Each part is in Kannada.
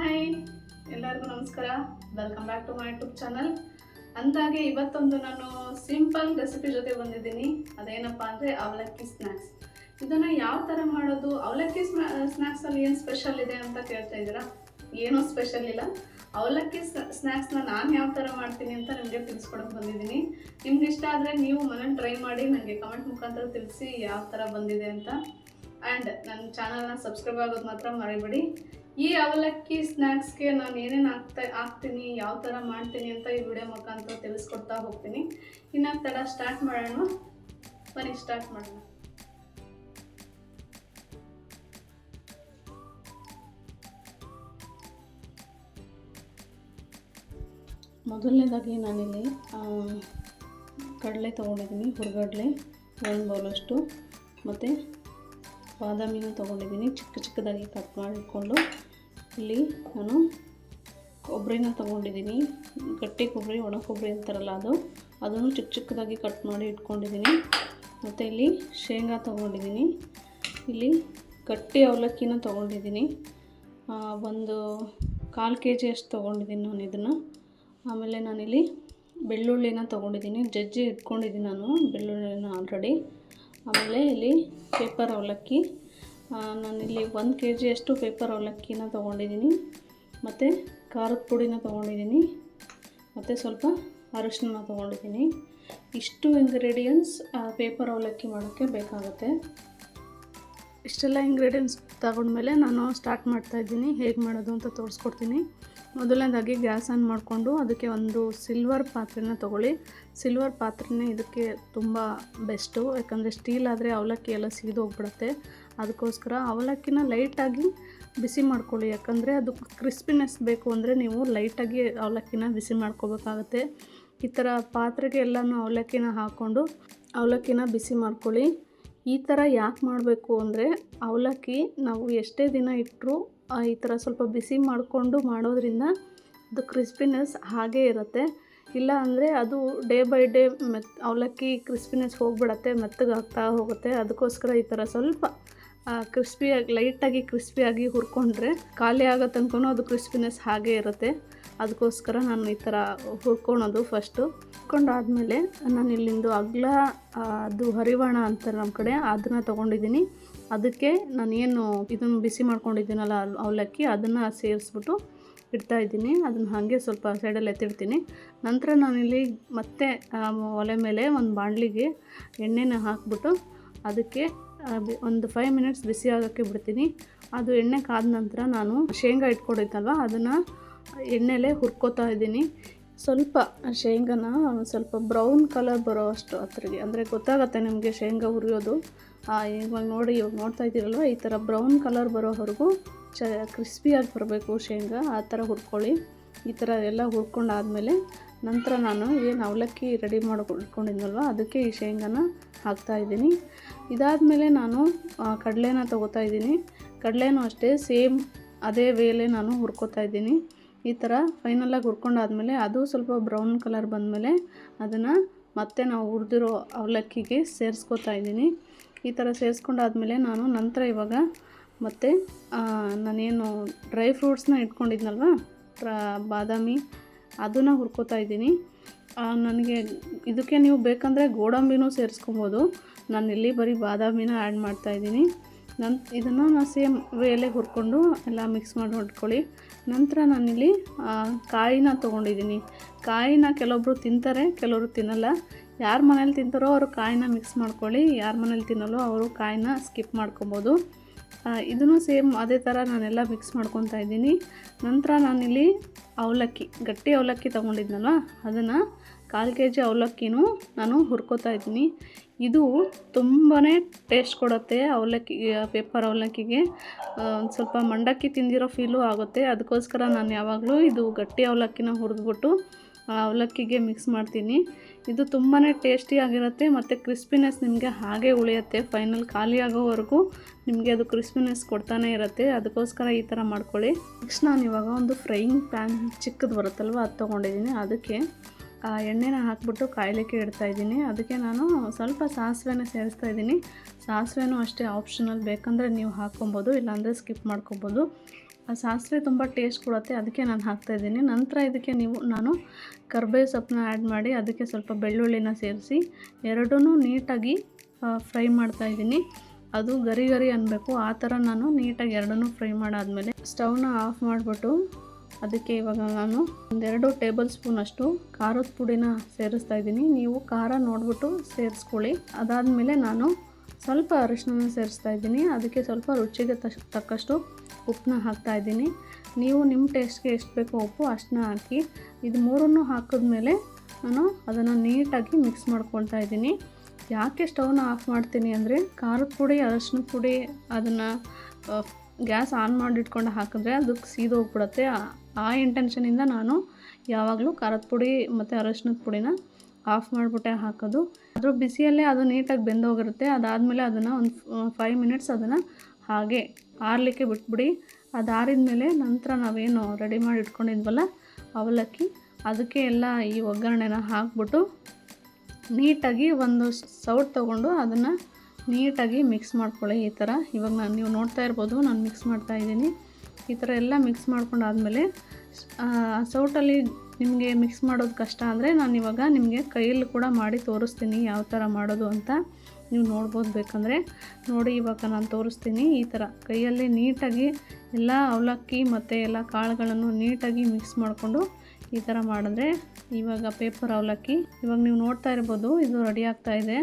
ಹಾಯ್, ಎಲ್ಲರಿಗೂ ನಮಸ್ಕಾರ. Welcome back to my YouTube channel ಅಂದಾಗೆ ಇವತ್ತೊಂದು ನಾನು ಸಿಂಪಲ್ ರೆಸಿಪಿ ಜೊತೆ ಬಂದಿದ್ದೀನಿ. ಅದೇನಪ್ಪ ಅಂದರೆ ಅವಲಕ್ಕಿ ಸ್ನ್ಯಾಕ್ಸ್ ಇದನ್ನು ಯಾವ ಥರ ಮಾಡೋದು? ಅವಲಕ್ಕಿ ಸ್ನ್ಯಾಕ್ಸಲ್ಲಿ ಏನು ಸ್ಪೆಷಲ್ ಇದೆ ಅಂತ ಕೇಳ್ತಾ ಇದ್ದೀರಾ? ಏನೂ ಸ್ಪೆಷಲ್ ಇಲ್ಲ. ಅವಲಕ್ಕಿ ಸ್ನ್ಯಾಕ್ಸ್ನ ನಾನು ಯಾವ ಥರ ಮಾಡ್ತೀನಿ ಅಂತ ನಿಮಗೆ ತಿಳಿಸ್ಕೊಡಕ್ಕೆ ಬಂದಿದ್ದೀನಿ. ನಿಮ್ಗೆ ಇಷ್ಟ ಆದರೆ ನೀವು ಮನೇಲಿ ಟ್ರೈ ಮಾಡಿ ನನಗೆ ಕಮೆಂಟ್ ಮುಖಾಂತರ ತಿಳಿಸಿ ಯಾವ ಥರ ಬಂದಿದೆ ಅಂತ. ಆ್ಯಂಡ್ ನನ್ನ ಚಾನಲ್ನ ಸಬ್ಸ್ಕ್ರೈಬ್ ಆಗೋದು ಮಾತ್ರ ಮರಿಬೇಡಿ. ಈ ಅವಲಕ್ಕಿ ಸ್ನ್ಯಾಕ್ಸ್ಗೆ ನಾನು ಏನೇನು ಹಾಕ್ತಾ ಹಾಕ್ತೀನಿ, ಯಾವ ಥರ ಮಾಡ್ತೀನಿ ಅಂತ ಈ ವಿಡಿಯೋ ಮುಖಾಂತರ ತಿಳಿಸ್ಕೊಡ್ತಾ ಹೋಗ್ತೀನಿ. ಇನ್ನು ತಡ ಸ್ಟಾರ್ಟ್ ಮಾಡೋಣ. ಬನ್ನಿ ಸ್ಟಾರ್ಟ್ ಮಾಡೋಣ. ಮೊದಲನೇದಾಗಿ ನಾನಿಲ್ಲಿ ಕಡಲೆ ತೊಗೊಂಡಿದ್ದೀನಿ, ಹುರ್ಗಡ್ಲೆ ಒಂದು ಬೌಲಷ್ಟು ಮತ್ತು ಬಾದಾಮಿನ ತೊಗೊಂಡಿದ್ದೀನಿ. ಚಿಕ್ಕ ಚಿಕ್ಕದಾಗಿ ಕಟ್ ಮಾಡಿಕೊಂಡು ಇಲ್ಲಿ ನಾನು ಕೊಬ್ಬರಿನ ತೊಗೊಂಡಿದ್ದೀನಿ. ಗಟ್ಟಿ ಕೊಬ್ಬರಿ, ಒಣ ಕೊಬ್ಬರಿ ಅಂತಾರಲ್ಲ ಅದು. ಅದನ್ನು ಚಿಕ್ಕ ಚಿಕ್ಕದಾಗಿ ಕಟ್ ಮಾಡಿ ಇಟ್ಕೊಂಡಿದ್ದೀನಿ. ಮತ್ತು ಇಲ್ಲಿ ಶೇಂಗಾ ತೊಗೊಂಡಿದ್ದೀನಿ. ಇಲ್ಲಿ ಗಟ್ಟಿ ಅವಲಕ್ಕಿನ ತೊಗೊಂಡಿದ್ದೀನಿ. ಒಂದು ಕಾಲು ಕೆ ಜಿ ಅಷ್ಟು ತೊಗೊಂಡಿದ್ದೀನಿ ನಾನು ಇದನ್ನು. ಆಮೇಲೆ ನಾನಿಲ್ಲಿ ಬೆಳ್ಳುಳ್ಳಿನ ತೊಗೊಂಡಿದ್ದೀನಿ. ಜಜ್ಜಿ ಇಟ್ಕೊಂಡಿದ್ದೀನಿ ನಾನು ಬೆಳ್ಳುಳ್ಳಿನ ಆಲ್ರೆಡಿ ಆಮೇಲೆ ಇಲ್ಲಿ ಪೇಪರ್ ಅವಲಕ್ಕಿ. ನಾನಿಲ್ಲಿ ಒಂದು ಕೆ ಜಿಯಷ್ಟು ಪೇಪರ್ ಅವಲಕ್ಕಿನ ತೊಗೊಂಡಿದ್ದೀನಿ. ಮತ್ತು ಖಾರದ ಪುಡಿನ ತೊಗೊಂಡಿದ್ದೀನಿ. ಮತ್ತು ಸ್ವಲ್ಪ ಅರಿಶಿನ ತೊಗೊಂಡಿದ್ದೀನಿ. ಇಷ್ಟು ಇಂಗ್ರೀಡಿಯೆಂಟ್ಸ್ ಪೇಪರ್ ಅವಲಕ್ಕಿ ಮಾಡೋಕ್ಕೆ ಬೇಕಾಗುತ್ತೆ. ಇಷ್ಟೆಲ್ಲ ಇಂಗ್ರೀಡಿಯೆಂಟ್ಸ್ ತಗೊಂಡ್ಮೇಲೆ ನಾನು ಸ್ಟಾರ್ಟ್ ಮಾಡ್ತಾಯಿದ್ದೀನಿ ಹೇಗೆ ಮಾಡೋದು ಅಂತ ತೋರಿಸ್ಕೊಡ್ತೀನಿ. ಮೊದಲನೇದಾಗಿ ಗ್ಯಾಸ್ ಆನ್ ಮಾಡಿಕೊಂಡು ಅದಕ್ಕೆ ಒಂದು ಸಿಲ್ವರ್ ಪಾತ್ರೆನ ತೊಗೊಳ್ಳಿ. ಸಿಲ್ವರ್ ಪಾತ್ರೆನೇ ಇದಕ್ಕೆ ತುಂಬ ಬೆಸ್ಟು. ಯಾಕಂದರೆ ಸ್ಟೀಲ್ ಆದರೆ ಅವಲಕ್ಕಿ ಎಲ್ಲ ಸಿಗಿದು ಹೋಗ್ಬಿಡುತ್ತೆ. ಅದಕ್ಕೋಸ್ಕರ ಅವಲಕ್ಕಿನ ಲೈಟಾಗಿ ಬಿಸಿ ಮಾಡ್ಕೊಳ್ಳಿ. ಯಾಕಂದರೆ ಅದು ಕ್ರಿಸ್ಪಿನೆಸ್ ಬೇಕು ಅಂದರೆ ನೀವು ಲೈಟಾಗಿ ಅವಲಕ್ಕಿನ ಬಿಸಿ ಮಾಡ್ಕೋಬೇಕಾಗತ್ತೆ. ಈ ಥರ ಪಾತ್ರೆಗೆ ಎಲ್ಲನೂ ಅವಲಕ್ಕಿನ ಹಾಕ್ಕೊಂಡು ಅವಲಕ್ಕಿನ ಬಿಸಿ ಮಾಡ್ಕೊಳ್ಳಿ. ಈ ಥರ ಯಾಕೆ ಮಾಡಬೇಕು ಅಂದರೆ ಅವಲಕ್ಕಿ ನಾವು ಎಷ್ಟೇ ದಿನ ಇಟ್ಟರೂ ಈ ಥರ ಸ್ವಲ್ಪ ಬಿಸಿ ಮಾಡಿಕೊಂಡು ಮಾಡೋದ್ರಿಂದ ಅದು ಕ್ರಿಸ್ಪಿನೆಸ್ ಹಾಗೇ ಇರುತ್ತೆ. ಇಲ್ಲ ಅಂದರೆ ಅದು ಡೇ ಬೈ ಡೇ ಮೆತ್, ಅವಲಕ್ಕಿ ಕ್ರಿಸ್ಪಿನೆಸ್ ಹೋಗ್ಬಿಡತ್ತೆ, ಮೆತ್ತಗಾಗ್ತಾ ಹೋಗುತ್ತೆ. ಅದಕ್ಕೋಸ್ಕರ ಈ ಥರ ಸ್ವಲ್ಪ ಕ್ರಿಸ್ಪಿಯಾಗಿ, ಲೈಟಾಗಿ ಕ್ರಿಸ್ಪಿಯಾಗಿ ಹುರ್ಕೊಂಡ್ರೆ ಖಾಲಿ ಆಗೋ ತನಕನೂ ಅದು ಕ್ರಿಸ್ಪಿನೆಸ್ ಹಾಗೇ ಇರುತ್ತೆ. ಅದಕ್ಕೋಸ್ಕರ ನಾನು ಈ ಥರ ಹುರ್ಕೊಳೋದು ಫಸ್ಟು. ಹುರ್ಕೊಂಡಾದಮೇಲೆ ನಾನು ಇಲ್ಲಿಂದು ಅಗ್ಲ ಅದು ಹರಿವಾಣ ಅಂತ ನಮ್ಮ ಕಡೆ, ಅದನ್ನು ತೊಗೊಂಡಿದ್ದೀನಿ. ಅದಕ್ಕೆ ನಾನೇನು ಇದನ್ನು ಬಿಸಿ ಮಾಡ್ಕೊಂಡಿದ್ದೀನಲ್ಲ ಅವಲಕ್ಕಿ, ಅದನ್ನು ಸೇರಿಸ್ಬಿಟ್ಟು ಇಡ್ತಾ ಇದ್ದೀನಿ. ಅದನ್ನು ಹಾಗೆ ಸ್ವಲ್ಪ ಸೈಡಲ್ಲಿ ಎತ್ತಿಡ್ತೀನಿ. ನಂತರ ನಾನಿಲ್ಲಿ ಮತ್ತೆ ಒಲೆ ಮೇಲೆ ಒಂದು ಬಾಣಲಿಗೆ ಎಣ್ಣೆನ ಹಾಕ್ಬಿಟ್ಟು ಅದಕ್ಕೆ ಒಂದು ಫೈವ್ ಮಿನಿಟ್ಸ್ ಬಿಸಿ ಆಗೋಕ್ಕೆ ಬಿಡ್ತೀನಿ. ಅದು ಎಣ್ಣೆ ಕಾದ ನಂತರ ನಾನು ಶೇಂಗಾ ಇಟ್ಕೊಂಡಿದ್ದಲ್ವ ಅದನ್ನು ಎಣ್ಣೆಲೇ ಹುರ್ಕೋತಾ ಇದ್ದೀನಿ. ಸ್ವಲ್ಪ ಶೇಂಗಾನ, ಸ್ವಲ್ಪ ಬ್ರೌನ್ ಕಲರ್ ಬರೋ ಅಷ್ಟು ಹತ್ರಗೆ, ಅಂದರೆ ಗೊತ್ತಾಗತ್ತೆ ನಿಮಗೆ ಶೇಂಗಾ ಹುರಿಯೋದು. ಇವಾಗ ನೋಡಿ, ಇವಾಗ ನೋಡ್ತಾ ಇದ್ದೀರಲ್ವ? ಈ ಥರ ಬ್ರೌನ್ ಕಲರ್ ಬರೋವರೆಗೂ ಚ ಕ್ರಿಸ್ಪಿಯಾಗಿ ಬರಬೇಕು ಶೇಂಗಾ, ಆ ಥರ ಹುರ್ಕೊಳ್ಳಿ. ಈ ಥರ ಎಲ್ಲ ಹುರ್ಕೊಂಡಾದಮೇಲೆ ನಂತರ ನಾನು ಏನು ಅವಲಕ್ಕಿ ರೆಡಿ ಮಾಡ್ಕೊಂಡಿದ್ನಲ್ವ? ಅದಕ್ಕೆ ಈ ಶೇಂಗಾನ ಹಾಕ್ತಾ ಇದ್ದೀನಿ. ಇದಾದಮೇಲೆ ನಾನು ಕಡಲೆನ ತೊಗೋತಾ ಇದ್ದೀನಿ. ಕಡಲೆನೂ ಅಷ್ಟೇ, ಸೇಮ್ ಅದೇ ವೇಲೆ ನಾನು ಹುರ್ಕೋತಾ ಇದ್ದೀನಿ. ಈ ಥರ ಫೈನಲಾಗಿ ಹುರ್ಕೊಂಡಾದಮೇಲೆ ಅದು ಸ್ವಲ್ಪ ಬ್ರೌನ್ ಕಲರ್ ಬಂದಮೇಲೆ ಅದನ್ನು ಮತ್ತೆ ನಾವು ಹುರಿದಿರೋ ಅವಲಕ್ಕಿಗೆ ಸೇರಿಸ್ಕೋತಾ ಇದ್ದೀನಿ. ಈ ಥರ ಸೇರಿಸ್ಕೊಂಡಾದ್ಮೇಲೆ ನಾನು ನಂತರ ಇವಾಗ ಮತ್ತು ನಾನೇನು ಡ್ರೈ ಫ್ರೂಟ್ಸ್ನ ಇಟ್ಕೊಂಡಿದ್ನಲ್ವ? ಬಾದಾಮಿ, ಅದನ್ನು ಹುರ್ಕೋತಾ ಇದ್ದೀನಿ. ನನಗೆ ಇದಕ್ಕೆ ನೀವು ಬೇಕಂದರೆ ಗೋಡಂಬಿನೂ ಸೇರಿಸ್ಕೊಬೋದು. ನಾನು ಇಲ್ಲಿ ಬರೀ ಬಾದಾಮಿನ ಆ್ಯಡ್ ಮಾಡ್ತಾಯಿದ್ದೀನಿ ನನ್, ಇದನ್ನು ನಾನು ಸೇಮ್ ವೇಲೆ ಹುರ್ಕೊಂಡು ಎಲ್ಲ ಮಿಕ್ಸ್ ಮಾಡಿ ಹೊಡ್ಕೊಳ್ಳಿ. ನಂತರ ನಾನಿಲ್ಲಿ ಕಾಯಿನ ತೊಗೊಂಡಿದ್ದೀನಿ. ಕಾಯಿನ ಕೆಲವೊಬ್ಬರು ತಿಂತಾರೆ, ಕೆಲವರು ತಿನ್ನಲ್ಲ. ಯಾರ ಮನೇಲಿ ತಿಂತಾರೋ ಅವರು ಕಾಯಿನ ಮಿಕ್ಸ್ ಮಾಡ್ಕೊಳ್ಳಿ. ಯಾರ ಮನೇಲಿ ತಿನ್ನಲ್ಲೋ ಅವರು ಕಾಯಿನ ಸ್ಕಿಪ್ ಮಾಡ್ಕೊಬೋದು. ಇದನ್ನು ಸೇಮ್ ಅದೇ ಥರ ನಾನೆಲ್ಲ ಮಿಕ್ಸ್ ಮಾಡ್ಕೊತಾ ಇದ್ದೀನಿ. ನಂತರ ನಾನಿಲ್ಲಿ ಅವಲಕ್ಕಿ, ಗಟ್ಟಿ ಅವಲಕ್ಕಿ ತೊಗೊಂಡಿದ್ನಲ್ವ? ಅದನ್ನು ಕಾಲು ಕೆ ಜಿ ಅವಲಕ್ಕಿನೂ ನಾನು ಹುರ್ಕೋತಾ ಇದ್ದೀನಿ. ಇದು ತುಂಬಾ ಟೇಸ್ಟ್ ಕೊಡುತ್ತೆ ಅವಲಕ್ಕಿ ಪೇಪರ್ ಅವಲಕ್ಕಿಗೆ. ಒಂದು ಸ್ವಲ್ಪ ಮಂಡಕ್ಕಿ ತಿಂದಿರೋ ಫೀಲು ಆಗುತ್ತೆ. ಅದಕ್ಕೋಸ್ಕರ ನಾನು ಯಾವಾಗಲೂ ಇದು ಗಟ್ಟಿ ಅವಲಕ್ಕಿನ ಹುರಿದ್ಬಿಟ್ಟು ಅವಲಕ್ಕಿಗೆ ಮಿಕ್ಸ್ ಮಾಡ್ತೀನಿ. ಇದು ತುಂಬಾ ಟೇಸ್ಟಿಯಾಗಿರುತ್ತೆ ಮತ್ತು ಕ್ರಿಸ್ಪಿನೆಸ್ ನಿಮಗೆ ಹಾಗೆ ಉಳಿಯುತ್ತೆ. ಫೈನಲ್ ಖಾಲಿ ಆಗೋವರೆಗೂ ನಿಮಗೆ ಅದು ಕ್ರಿಸ್ಪಿನೆಸ್ ಕೊಡ್ತಾನೆ ಇರುತ್ತೆ. ಅದಕ್ಕೋಸ್ಕರ ಈ ಥರ ಮಾಡ್ಕೊಳ್ಳಿ. ನೆಕ್ಸ್ಟ್ ನಾನು ಇವಾಗ ಒಂದು ಫ್ರೈಯಿಂಗ್ ಪ್ಯಾನ್ ಚಿಕ್ಕದು ಬರುತ್ತಲ್ವ, ಅದು ತೊಗೊಂಡಿದ್ದೀನಿ. ಅದಕ್ಕೆ ಎಣ್ಣೆನ ಹಾಕ್ಬಿಟ್ಟು ಕಾಯಲಿಕ್ಕೆ ಇಡ್ತಾ ಇದ್ದೀನಿ. ಅದಕ್ಕೆ ನಾನು ಸ್ವಲ್ಪ ಸಾಸಿವೆನ ಸೇರಿಸ್ತಾ ಇದ್ದೀನಿ. ಸಾಸಿವೆನೂ ಅಷ್ಟೇ ಆಪ್ಷನಲ್ ಬೇಕಂದರೆ ನೀವು ಹಾಕ್ಕೊಬೋದು, ಇಲ್ಲಾಂದರೆ ಸ್ಕಿಪ್ ಮಾಡ್ಕೊಬೋದು. ಆ ಸಾಸಿವೆ ತುಂಬ ಟೇಸ್ಟ್ ಕೊಡುತ್ತೆ, ಅದಕ್ಕೆ ನಾನು ಹಾಕ್ತಾ ಇದ್ದೀನಿ. ನಂತರ ಇದಕ್ಕೆ ನೀವು, ನಾನು ಕರ್ಬೇವು ಸೊಪ್ಪನ್ನ ಆ್ಯಡ್ ಮಾಡಿ ಅದಕ್ಕೆ ಸ್ವಲ್ಪ ಬೆಳ್ಳುಳ್ಳಿನ ಸೇರಿಸಿ ಎರಡೂ ನೀಟಾಗಿ ಫ್ರೈ ಮಾಡ್ತಾಯಿದ್ದೀನಿ ಅದು ಗರಿ ಗರಿ ಅನ್ನಬೇಕು ಆ ಥರ ನಾನು ನೀಟಾಗಿ ಎರಡನ್ನೂ ಫ್ರೈ ಮಾಡಾದಮೇಲೆ ಸ್ಟವ್ನ ಆಫ್ ಮಾಡಿಬಿಟ್ಟು ಅದಕ್ಕೆ ಇವಾಗ ನಾನು ಒಂದೆರಡು ಟೇಬಲ್ ಸ್ಪೂನ್ ಅಷ್ಟು ಖಾರದ ಪುಡಿನ ಸೇರಿಸ್ತಾ ಇದ್ದೀನಿ. ನೀವು ಖಾರ ನೋಡಿಬಿಟ್ಟು ಸೇರಿಸ್ಕೊಳ್ಳಿ. ಅದಾದಮೇಲೆ ನಾನು ಸ್ವಲ್ಪ ಅರಿಶಿನ ಸೇರಿಸ್ತಾ ಇದ್ದೀನಿ. ಅದಕ್ಕೆ ಸ್ವಲ್ಪ ರುಚಿಗೆ ತಕ್ಕಷ್ಟು ಉಪ್ಪನ್ನ ಹಾಕ್ತಾ ಇದ್ದೀನಿ. ನೀವು ನಿಮ್ಮ ಟೇಸ್ಟ್ಗೆ ಎಷ್ಟು ಬೇಕೋ ಉಪ್ಪು ಅಷ್ಟನ್ನ ಹಾಕಿ, ಇದು ಮೂರನ್ನು ಹಾಕಿದ್ಮೇಲೆ ನಾನು ಅದನ್ನು ನೀಟಾಗಿ ಮಿಕ್ಸ್ ಮಾಡ್ಕೊಳ್ತಾ ಇದ್ದೀನಿ. ಯಾಕೆ ಸ್ಟವ್ನ ಆಫ್ ಮಾಡ್ತೀನಿ ಅಂದರೆ, ಖಾರದ ಪುಡಿ ಅರಶಿನ ಪುಡಿ ಅದನ್ನು ಗ್ಯಾಸ್ ಆನ್ ಮಾಡಿಟ್ಕೊಂಡು ಹಾಕಿದ್ರೆ ಅದಕ್ಕೆ ಸೀದೋಗ್ಬಿಡುತ್ತೆ. ಆ ಇಂಟೆನ್ಷನಿಂದ ನಾನು ಯಾವಾಗಲೂ ಖಾರದ ಪುಡಿ ಮತ್ತು ಅರಶಿನದ ಪುಡಿನ ಆಫ್ ಮಾಡಿಬಿಟ್ಟೆ ಹಾಕೋದು. ಅದ್ರ ಬಿಸಿಯಲ್ಲೇ ಅದು ನೀಟಾಗಿ ಬೆಂದೋಗಿರುತ್ತೆ. ಅದಾದಮೇಲೆ ಅದನ್ನು ಒಂದು ಫೈವ್ ಮಿನಿಟ್ಸ್ ಅದನ್ನು ಹಾಗೆ ಆರಲಿಕ್ಕೆ ಬಿಟ್ಬಿಡಿ. ಅದು ಆರಿದ ಮೇಲೆ ನಂತರ ನಾವೇನು ರೆಡಿ ಮಾಡಿ ಇಟ್ಕೊಂಡಿದ್ವಲ್ಲ ಅವಲಕ್ಕಿ, ಅದಕ್ಕೆ ಎಲ್ಲ ಈ ಒಗ್ಗರಣೆನ ಹಾಕ್ಬಿಟ್ಟು ನೀಟಾಗಿ ಒಂದು ಸೌಟ್ ತೊಗೊಂಡು ಅದನ್ನು ನೀಟಾಗಿ ಮಿಕ್ಸ್ ಮಾಡ್ಕೊಳ್ಳಿ ಈ ಥರ ಇವಾಗ ನಾನು ನೀವು ನೋಡ್ತಾ ಇರ್ಬೋದು, ನಾನು ಮಿಕ್ಸ್ ಮಾಡ್ತಾ ಇದ್ದೀನಿ. ಈ ಥರ ಎಲ್ಲ ಮಿಕ್ಸ್ ಮಾಡ್ಕೊಂಡಾದಮೇಲೆ ಸೌಟಲ್ಲಿ ನಿಮಗೆ ಮಿಕ್ಸ್ ಮಾಡೋದು ಕಷ್ಟ ಅಂದರೆ ನಾನು ಇವಾಗ ನಿಮಗೆ ಕೈಯಲ್ಲಿ ಕೂಡ ಮಾಡಿ ತೋರಿಸ್ತೀನಿ ಯಾವ ಥರ ಮಾಡೋದು ಅಂತ ನೀವು ನೋಡ್ಬೋದು ಬೇಕಂದರೆ. ನೋಡಿ ಇವಾಗ ನಾನು ತೋರಿಸ್ತೀನಿ ಈ ಥರ ಕೈಯಲ್ಲಿ ನೀಟಾಗಿ ಎಲ್ಲ ಅವಲಕ್ಕಿ ಮತ್ತು ಎಲ್ಲ ಕಾಳುಗಳನ್ನು ನೀಟಾಗಿ ಮಿಕ್ಸ್ ಮಾಡಿಕೊಂಡು ಈ ಥರ ಮಾಡಿದ್ರೆ ಇವಾಗ ಪೇಪರ್ ಅವಲಕ್ಕಿ. ಇವಾಗ ನೀವು ನೋಡ್ತಾ ಇರ್ಬೋದು ಇದು ರೆಡಿ ಆಗ್ತಾ ಇದೆ.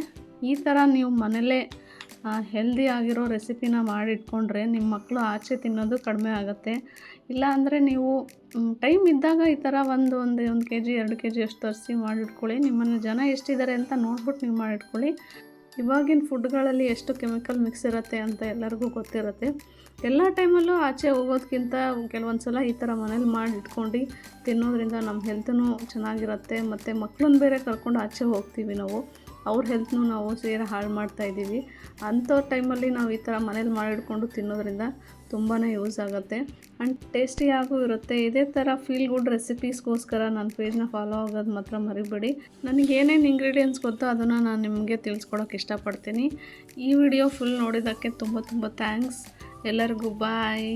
ಈ ಥರ ನೀವು ಮನೇಲೇ ಹೆಲ್ದಿ ಆಗಿರೋ ರೆಸಿಪಿನ ಮಾಡಿಟ್ಕೊಂಡ್ರೆ ನಿಮ್ಮ ಮಕ್ಕಳು ಆಚೆ ತಿನ್ನೋದು ಕಡಿಮೆ ಆಗುತ್ತೆ. ಇಲ್ಲ ಅಂದರೆ ನೀವು ಟೈಮ್ ಇದ್ದಾಗ ಈ ಥರ ಒಂದು ಒಂದು ಒಂದು ಕೆ ಜಿ ಎರಡು ಕೆ ಜಿ ಅಷ್ಟು ತರಿಸಿ ಮಾಡಿಟ್ಕೊಳ್ಳಿ. ನಿಮ್ಮನ್ನು ಜನ ಎಷ್ಟಿದ್ದಾರೆ ಅಂತ ನೋಡ್ಬಿಟ್ಟು ನೀವು ಮಾಡಿಟ್ಕೊಳ್ಳಿ. ಇವಾಗಿನ ಫುಡ್ಗಳಲ್ಲಿ ಎಷ್ಟು ಕೆಮಿಕಲ್ ಮಿಕ್ಸ್ ಇರುತ್ತೆ ಅಂತ ಎಲ್ಲರಿಗೂ ಗೊತ್ತಿರುತ್ತೆ. ಎಲ್ಲ ಟೈಮಲ್ಲೂ ಆಚೆ ಹೋಗೋದಕ್ಕಿಂತ ಕೆಲವೊಂದು ಸಲ ಈ ಥರ ಮನೇಲಿ ಮಾಡಿ ಇಟ್ಕೊಂಡು ತಿನ್ನೋದ್ರಿಂದ ನಮ್ಮ ಹೆಲ್ತೂ ಚೆನ್ನಾಗಿರುತ್ತೆ. ಮತ್ತು ಮಕ್ಕಳನ್ನ ಬೇರೆ ಕರ್ಕೊಂಡು ಆಚೆ ಹೋಗ್ತೀವಿ ನಾವು. ಅವ್ರ ಹೆಲ್ತ್ನೂ ನಾವು ಸೇರಿ ಹಾಳು ಮಾಡ್ತಾ ಇದ್ದೀವಿ. ಅಂಥ ಟೈಮಲ್ಲಿ ನಾವು ಈ ಥರ ಮನೇಲಿ ಮಾಡಿಡ್ಕೊಂಡು ತಿನ್ನೋದ್ರಿಂದ ತುಂಬಾ ಯೂಸ್ ಆಗುತ್ತೆ. ಆ್ಯಂಡ್ ಟೇಸ್ಟಿಯಾಗೂ ಇರುತ್ತೆ. ಇದೇ ಥರ ಫೀಲ್ ಗುಡ್ ರೆಸಿಪೀಸ್ಗೋಸ್ಕರ ನನ್ನ ಪೇಜ್ನ ಫಾಲೋ ಆಗೋದು ಮಾತ್ರ ಮರಿಬೇಡಿ. ನನಗೆ ಏನೇನು ಇಂಗ್ರೀಡಿಯೆಂಟ್ಸ್ ಗೊತ್ತೋ ಅದನ್ನು ನಾನು ನಿಮಗೆ ತಿಳಿಸ್ಕೊಡೋಕೆ ಇಷ್ಟಪಡ್ತೀನಿ. ಈ ವಿಡಿಯೋ ಫುಲ್ ನೋಡಿದ್ದಕ್ಕೆ ತುಂಬ ತುಂಬ ಥ್ಯಾಂಕ್ಸ್ ಎಲ್ಲರಿಗೂ ಬಾಯ್